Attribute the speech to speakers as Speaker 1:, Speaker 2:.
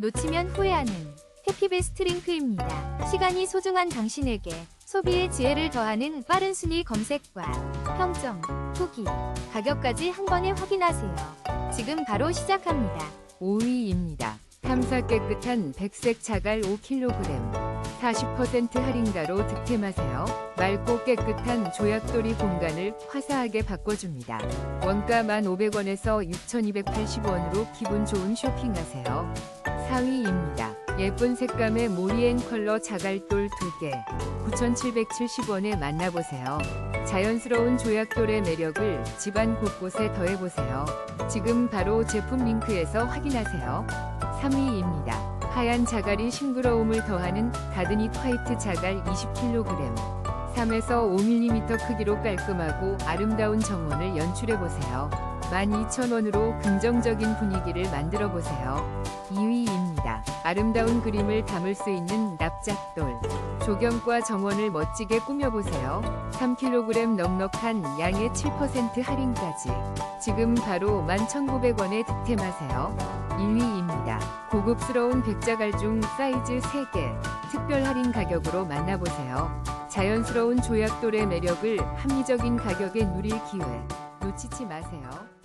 Speaker 1: 놓치면 후회하는 해피베스트 링크입니다. 시간이 소중한 당신에게 소비의 지혜를 더하는 빠른 순위 검색과 평점, 후기, 가격까지 한 번에 확인하세요. 지금 바로 시작합니다.
Speaker 2: 5위입니다. 탐사 깨끗한 백색 자갈 5kg. 40% 할인가로 득템하세요. 맑고 깨끗한 조약돌이 공간을 화사하게 바꿔줍니다. 원가 1,500원에서 6,280원으로 기분 좋은 쇼핑하세요. 4위입니다. 예쁜 색감의 모리엔 컬러 자갈돌 2개. 9,770원에 만나보세요. 자연스러운 조약돌의 매력을 집안 곳곳에 더해보세요. 지금 바로 제품 링크에서 확인하세요. 3위입니다. 하얀 자갈이 싱그러움을 더하는 가드닛 화이트 자갈 20kg. 3에서 5mm 크기로 깔끔하고 아름다운 정원을 연출해보세요. 12,000원으로 긍정적인 분위기를 만들어 보세요. 2위입니다. 아름다운 그림을 담을 수 있는 납작돌. 조경과 정원을 멋지게 꾸며보세요. 3kg 넉넉한 양의 7% 할인까지. 지금 바로 11,900원에 득템하세요. 1위입니다. 고급스러운 백자갈 중 사이즈 3개, 특별 할인 가격으로 만나보세요. 자연스러운 조약돌의 매력을 합리적인 가격에 누릴 기회. 놓치지 마세요.